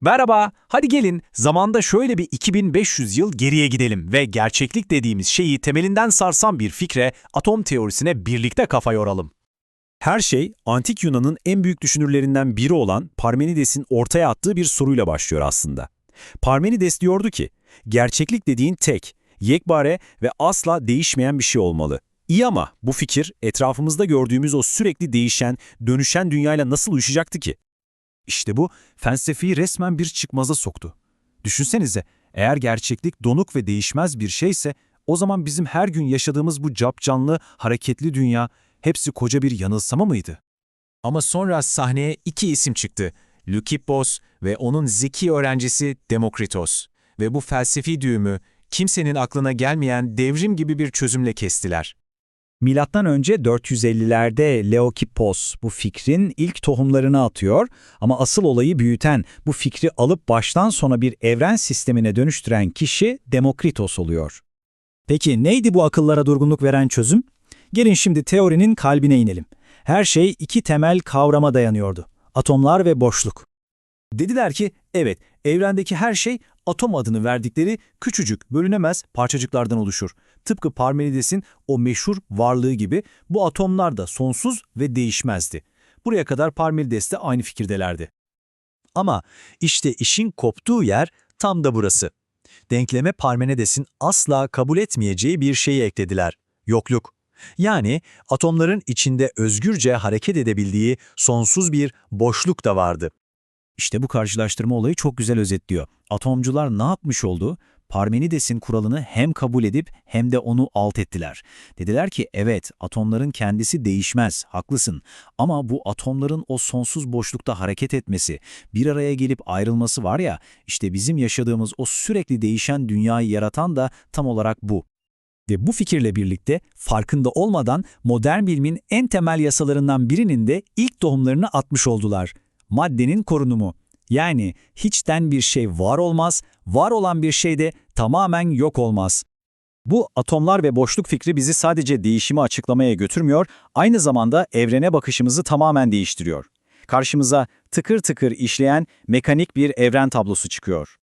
Merhaba, hadi gelin zamanda şöyle bir 2500 yıl geriye gidelim ve gerçeklik dediğimiz şeyi temelinden sarsan bir fikre, atom teorisine birlikte kafa yoralım. Her şey antik Yunan'ın en büyük düşünürlerinden biri olan Parmenides'in ortaya attığı bir soruyla başlıyor aslında. Parmenides diyordu ki, gerçeklik dediğin tek, yekbare ve asla değişmeyen bir şey olmalı. İyi ama bu fikir etrafımızda gördüğümüz o sürekli değişen, dönüşen dünyayla nasıl uyuşacaktı ki? İşte bu felsefeyi resmen bir çıkmaza soktu. Düşünsenize, eğer gerçeklik donuk ve değişmez bir şeyse, o zaman bizim her gün yaşadığımız bu capcanlı, hareketli dünya hepsi koca bir yanılsama mıydı? Ama sonra sahneye iki isim çıktı. Lykippos ve onun zeki öğrencisi Demokritos. Ve bu felsefi düğümü kimsenin aklına gelmeyen devrim gibi bir çözümle kestiler. Milattan önce 450'lerde Leokippos bu fikrin ilk tohumlarını atıyor ama asıl olayı büyüten, bu fikri alıp baştan sona bir evren sistemine dönüştüren kişi Demokritos oluyor. Peki neydi bu akıllara durgunluk veren çözüm? Gelin şimdi teorinin kalbine inelim. Her şey iki temel kavrama dayanıyordu. Atomlar ve boşluk. Dediler ki, evet, evrendeki her şey atom adını verdikleri küçücük, bölünemez parçacıklardan oluşur. Tıpkı Parmenides'in o meşhur varlığı gibi bu atomlar da sonsuz ve değişmezdi. Buraya kadar Parmenides de aynı fikirdelerdi. Ama işte işin koptuğu yer tam da burası. Denkleme Parmenides'in asla kabul etmeyeceği bir şeyi eklediler. Yokluk. Yani atomların içinde özgürce hareket edebildiği sonsuz bir boşluk da vardı. İşte bu karşılaştırma olayı çok güzel özetliyor. Atomcular ne yapmış oldu? Parmenides'in kuralını hem kabul edip hem de onu alt ettiler. Dediler ki evet atomların kendisi değişmez, haklısın. Ama bu atomların o sonsuz boşlukta hareket etmesi, bir araya gelip ayrılması var ya, işte bizim yaşadığımız o sürekli değişen dünyayı yaratan da tam olarak bu. Ve bu fikirle birlikte farkında olmadan modern bilimin en temel yasalarından birinin de ilk tohumlarını atmış oldular. Maddenin korunumu. Yani hiçten bir şey var olmaz, var olan bir şey de tamamen yok olmaz. Bu atomlar ve boşluk fikri bizi sadece değişimi açıklamaya götürmüyor, aynı zamanda evrene bakışımızı tamamen değiştiriyor. Karşımıza tıkır tıkır işleyen mekanik bir evren tablosu çıkıyor.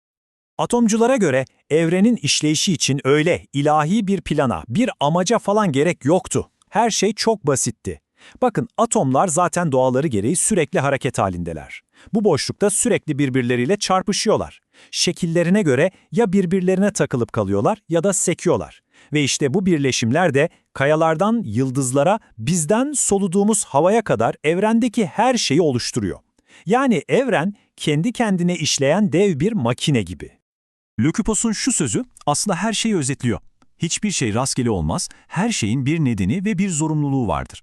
Atomculara göre evrenin işleyişi için öyle ilahi bir plana, bir amaca falan gerek yoktu. Her şey çok basitti. Bakın atomlar zaten doğaları gereği sürekli hareket halindeler. Bu boşlukta sürekli birbirleriyle çarpışıyorlar. Şekillerine göre ya birbirlerine takılıp kalıyorlar ya da sekiyorlar. Ve işte bu birleşimler de kayalardan yıldızlara, bizden soluduğumuz havaya kadar evrendeki her şeyi oluşturuyor. Yani evren kendi kendine işleyen dev bir makine gibi. Leukipos'un şu sözü aslında her şeyi özetliyor. Hiçbir şey rastgele olmaz, her şeyin bir nedeni ve bir zorunluluğu vardır.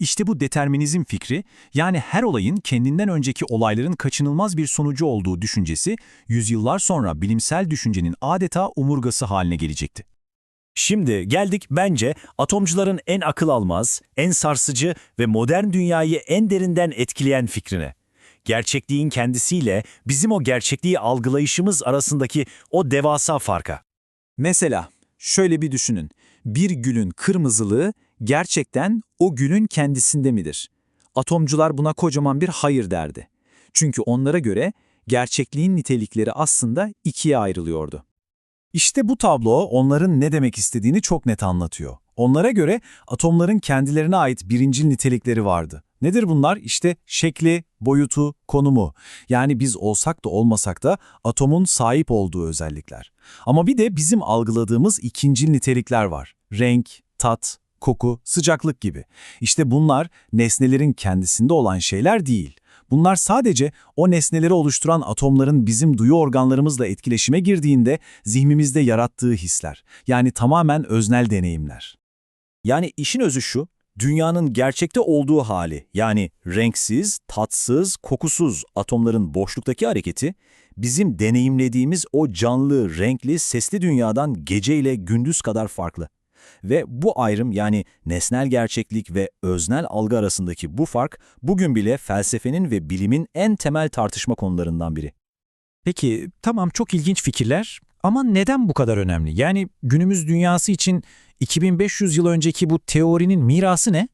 İşte bu determinizm fikri, yani her olayın kendinden önceki olayların kaçınılmaz bir sonucu olduğu düşüncesi, yüzyıllar sonra bilimsel düşüncenin adeta omurgası haline gelecekti. Şimdi geldik bence atomcuların en akıl almaz, en sarsıcı ve modern dünyayı en derinden etkileyen fikrine. Gerçekliğin kendisiyle bizim o gerçekliği algılayışımız arasındaki o devasa farka. Mesela şöyle bir düşünün. Bir gülün kırmızılığı gerçekten o gülün kendisinde midir? Atomcular buna kocaman bir hayır derdi. Çünkü onlara göre gerçekliğin nitelikleri aslında ikiye ayrılıyordu. İşte bu tablo onların ne demek istediğini çok net anlatıyor. Onlara göre atomların kendilerine ait birincil nitelikleri vardı. Nedir bunlar? İşte şekli, boyutu, konumu. Yani biz olsak da olmasak da atomun sahip olduğu özellikler. Ama bir de bizim algıladığımız ikincil nitelikler var. Renk, tat, koku, sıcaklık gibi. İşte bunlar nesnelerin kendisinde olan şeyler değil. Bunlar sadece o nesneleri oluşturan atomların bizim duyu organlarımızla etkileşime girdiğinde zihnimizde yarattığı hisler. Yani tamamen öznel deneyimler. Yani işin özü şu, dünyanın gerçekte olduğu hali yani renksiz, tatsız, kokusuz atomların boşluktaki hareketi bizim deneyimlediğimiz o canlı, renkli, sesli dünyadan gece ile gündüz kadar farklı. Ve bu ayrım yani nesnel gerçeklik ve öznel algı arasındaki bu fark bugün bile felsefenin ve bilimin en temel tartışma konularından biri. Peki tamam çok ilginç fikirler ama neden bu kadar önemli? Yani günümüz dünyası için 2500 yıl önceki bu teorinin mirası ne?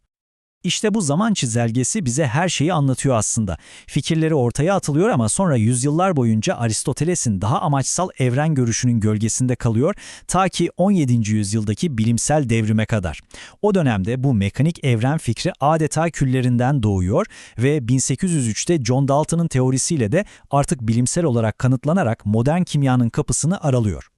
İşte bu zaman çizelgesi bize her şeyi anlatıyor aslında. Fikirleri ortaya atılıyor ama sonra yüzyıllar boyunca Aristoteles'in daha amaçsal evren görüşünün gölgesinde kalıyor ta ki 17. yüzyıldaki bilimsel devrime kadar. O dönemde bu mekanik evren fikri adeta küllerinden doğuyor ve 1803'te John Dalton'ın teorisiyle de artık bilimsel olarak kanıtlanarak modern kimyanın kapısını aralıyor.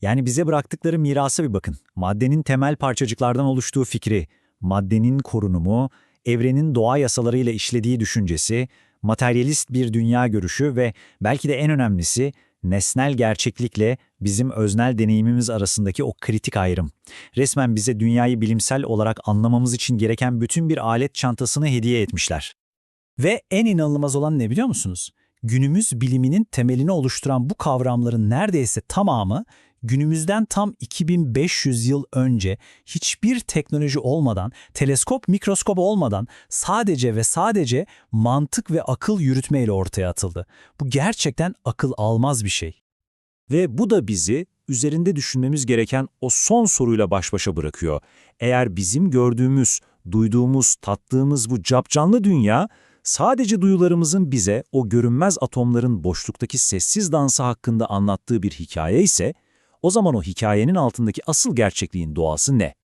Yani bize bıraktıkları mirasa bir bakın. Maddenin temel parçacıklardan oluştuğu fikri, maddenin korunumu, evrenin doğa yasalarıyla işlediği düşüncesi, materyalist bir dünya görüşü ve belki de en önemlisi nesnel gerçeklikle bizim öznel deneyimimiz arasındaki o kritik ayrım. Resmen bize dünyayı bilimsel olarak anlamamız için gereken bütün bir alet çantasını hediye etmişler. Ve en inanılmaz olan ne biliyor musunuz? Günümüz biliminin temelini oluşturan bu kavramların neredeyse tamamı günümüzden tam 2500 yıl önce hiçbir teknoloji olmadan, teleskop, mikroskop olmadan sadece ve sadece mantık ve akıl yürütmeyle ortaya atıldı. Bu gerçekten akıl almaz bir şey. Ve bu da bizi üzerinde düşünmemiz gereken o son soruyla baş başa bırakıyor. Eğer bizim gördüğümüz, duyduğumuz, tattığımız bu capcanlı dünya sadece duyularımızın bize o görünmez atomların boşluktaki sessiz dansı hakkında anlattığı bir hikaye ise, o zaman o hikayenin altındaki asıl gerçekliğin doğası ne?